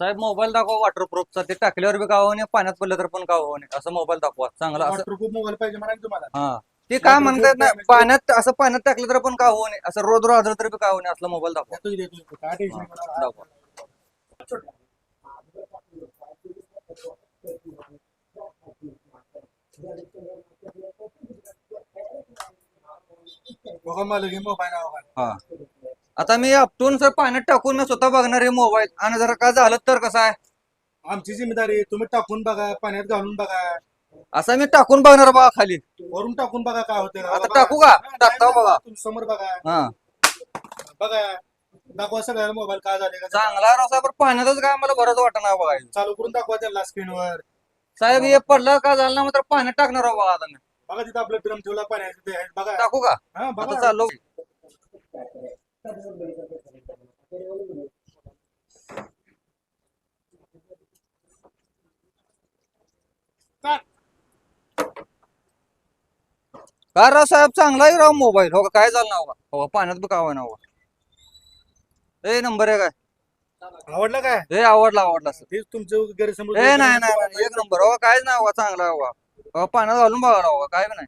साहेब mobile दाखवा वॉटरप्रूफचा ते टाकल्यावर बी काव नाही पाण्यात पडलं तर पण काव नाही असं मोबाईल दाखवा. चांगला असं. वॉटरप्रूफ मोबाईल पाहिजे म्हणाल तुम्हाला. हा. ते काय Waterproof म्हणतात ना damage- पाण्यात असं पाण्यात टाकलं तर पण काव नाही असं रोज रोज तरी बी काव नाही असला मोबाईल दाखवा. देतो देतो देतो. काय टेन्शन हा, घेणार? दाखवा. बघा मला घे मोबाईल हा. आता मी आपटून सर पाण्यात टाकून मी स्वतः बघणार आहे मोबाईल आणि जर काय झालं तर कसं आहे? आमची जिम्मेदारी तुम्ही टाकून बघा पाण्यात घालून बघा. असं मी टाकून बघणार बघा खाली. वरून टाकून बघा काय होते आता टाकू का? टाकता बघा. समोर बघा. हा. बघा. दाखवा सगळ्याला मोबाईल काय झाले का चांगला रसा पण पाण्यातच काय मला बरंच वाटणार बघायचं चालू करून दाखवा त्याला स्क्रीनवर साहेब हे पडलं का झालं ना मात्र पाण्यात टाकणार आहो बघा आता बघा तिथं आपलं ड्रम ठेवला पाण्याचं. बघा. टाकू का? हा बघा. चाललो. का? राव साहेब चांगला आहे राव मोबाईल हो का काय झालं ना हो पाण्यात बी कावा ना हो. ए नंबर आहे काय आवडलं काय ए आवडला आवडला सर तेच तुमचं गैरसमज ए नाही नाही नाही, एक नंबर हो काहीच नाही हो चांगला हो. हो, पाण्यात घालून बघा राव काय बी नाही